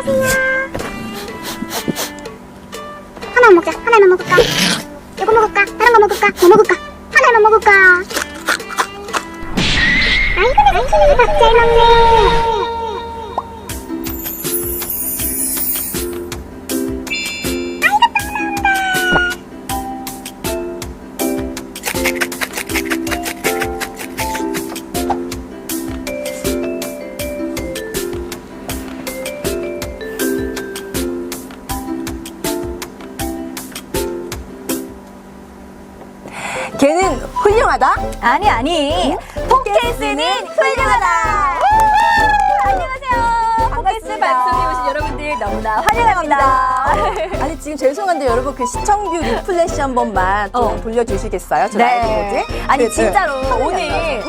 안녕하세요. 하나만 먹자. 하나만 먹을까? 이거 먹을까? 다른 거 먹을까? 뭐 먹을까? 하나만 먹을까? 아이고, 아이고, 밥잘 먹네. 걔는 훌륭하다. 아니 아니 포켓스는 훌륭하다 우! 안녕하세요 포켓스. 방송에 오신 여러분들 너무나 환영합니다 아니 지금 죄송한데 여러분 그 시청률 리플래시 한 번만 좀 어. 돌려주시겠어요? 저 네. 라이브 뭐지? 아니, 그, 진짜로 그 오늘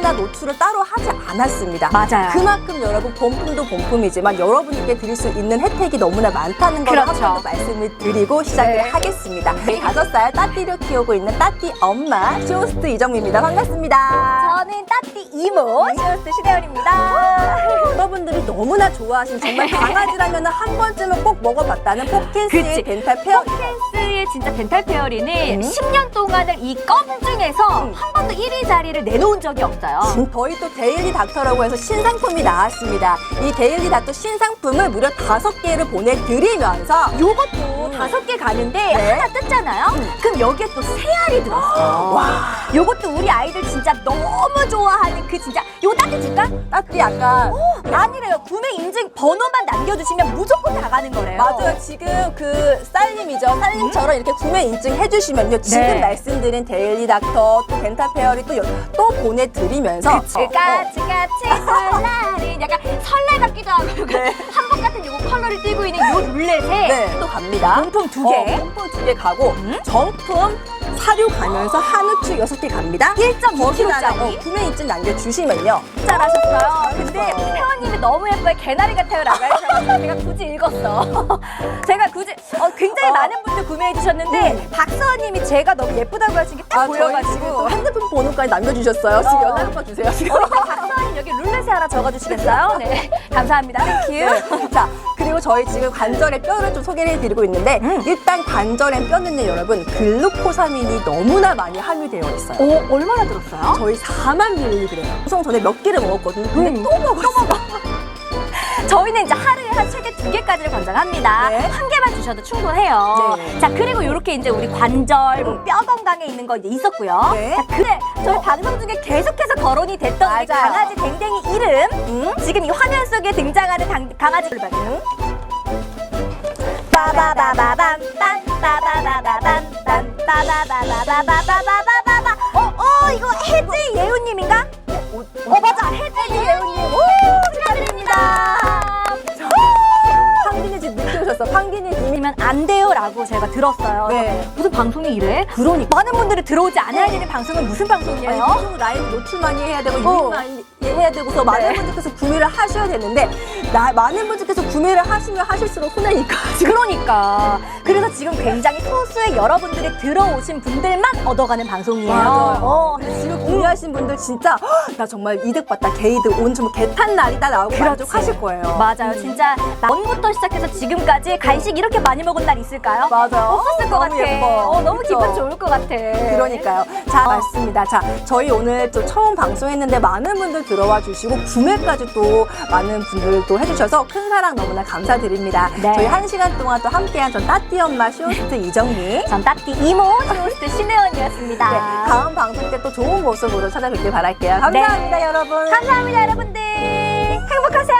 홍보나 노출을 따로 하지 않았습니다. 맞아요. 그만큼 여러분 본품도 본품이지만 여러분께 드릴 수 있는 혜택이 너무나 많다는 걸한 그렇죠. 번더 말씀을 드리고 시작을 네. 하겠습니다. 다섯 살 따띠를 키우고 있는 따띠 엄마 쇼호스트 이정미입니다. 반갑습니다. 저는 따띠 이모 쇼호스트 신혜연입니다 여러분들이 너무나 좋아하시는 정말 강아지라면 한 번쯤은 꼭 먹어봤다는 포켓스의 그치. 덴탈 페어 포켓스의 진짜 덴탈 페어리는 음. 10년 동안을 이 껌 중에서 음. 한 번도 1위 자리를 내놓은 적이 없어요 지금 저희 또 데일리 닥터라고 해서 신상품이 나왔습니다. 이 데일리 닥터 신상품을 무려 다섯 개를 보내드리면서 요것도 다섯 개 가는데 네. 하나 뜯잖아요 그럼 여기에 또 세 알이 들었어요 와 요것도 우리 아이들 진짜 너무 좋아하는 그 진짜 요거 따뜻 줄까? 따뜻이 약간 아니래요. 구매 인증 번호만 남겨주시면 무조건 다 가는 거래요. 맞아요. 지금 그 쌀님이죠. 쌀님처럼 이렇게 구매 인증 해주시면요. 지금 네. 말씀드린 데일리 닥터 또 덴탈 페어리 또, 여- 또 보내드리면서 어, 까치 까치 설날은 약간 설날 같기도 하고 네. 한복 같은 요거 컬러를 띠고 있는 요 룰렛에 네, 또 갑니다. 본품 두 개. 어, 본품 두개 가고 정품 사료 가면서 한우추 여섯 개 갑니다. 1.2kg 짜리. 어, 구매 인증 남겨주시면요. 잘하셨어요. 근데 어. 회원님이 너무 예뻐요. 개나리 같아요 라고 하셔서 제가 굳이 읽었어. 제가 굳이 어, 굉장히 어. 많은 분들 구매해 주셨는데 박서원님이 제가 너무 예쁘다고 하신 게 딱 아, 저희 보여가지고 또 핸드폰 번호까지 남겨주셨어요. 지금 어. 연락 한번 주세요. 지금. 여기 룰렛에 하나 적어주시겠어요? 네, 감사합니다. 땡큐. 네. 자, 그리고 저희 지금 관절의 뼈를 좀 소개를 해드리고 있는데 음. 일단 관절의 뼈는요, 여러분 글루코사민이 너무나 많이 함유되어 있어요. 오, 얼마나 들었어요? 저희 4만 밀리그램. 구성 전에 몇 개를 먹었거든요. 근데 음. 또 먹었어. 저희는 이제 하루에 한 최대 두 개까지를 권장합니다. 네. 한 개만 주셔도 충분해요. 네. 자, 그리고 이렇게 이제 우리 관절, 뭐 뼈 건강에 있는 거 이제 있었고요. 네. 자, 그래. 저희 방송 중에 계속해서 거론이 됐던 우리 맞아요. 강아지 댕댕이 이름. 음? 지금 이 화면 속에 등장하는 당- 봐요. 빠바바바밤 빰 빠바바바밤 빰 빠바바바바바바바바바바 어, 어, 이거 해지 예우님인가? 어, 맞아. 해지 예우님. 오, 축하드립니다. 황진이 집 늦게 오셨어. 황진이 님이. 아니면 안 돼요라고 제가 들었어요. 네. 무슨 방송이 이래? 그러니까. 많은 분들이 들어오지 않아야 되는 방송은 무슨 방송이에요? 방송 라이브 노출 많이 해야 되고 어. 유입 많이 해야 되고서 많은 네. 분들께서 구매를 하셔야 되는데 나, 많은 분들께서 구매를 하시면 하실수록 손해니까 지금 그러니까 그래서 지금 굉장히 소수의 여러분들이 들어오신 분들만 얻어가는 방송이에요. 맞아요. 어, 지금 구매하신 분들 진짜 "헉, 나 정말 이득 봤다 게이드 온 정말 개탄 날이다 라고 그렇지. 만족하실 거예요. 맞아요. 진짜 전부터 시작해서 지금까지 간식 이렇게 많이 먹은 날 있을까요? 맞아요. 없었을 것 너무 같아. 예뻐. 어, 너무 그쵸? 기분 좋을 것 같아. 그러니까요. 자, 맞습니다. 자, 저희 오늘 또 처음 방송했는데 많은 분들 들어와 주시고 구매까지 또 많은 분들 또 해주셔서 큰 사랑 너무나 감사드립니다. 네. 저희 한 시간 동안 또 함께한 전 따띠 엄마 쇼호스트 이정미. 전 따띠 이모 쇼호스트 신혜원이었습니다. 네, 다음 방송 때 또 좋은 모습으로 찾아뵙길 바랄게요. 감사합니다, 여러분. 감사합니다, 여러분들. 행복하세요.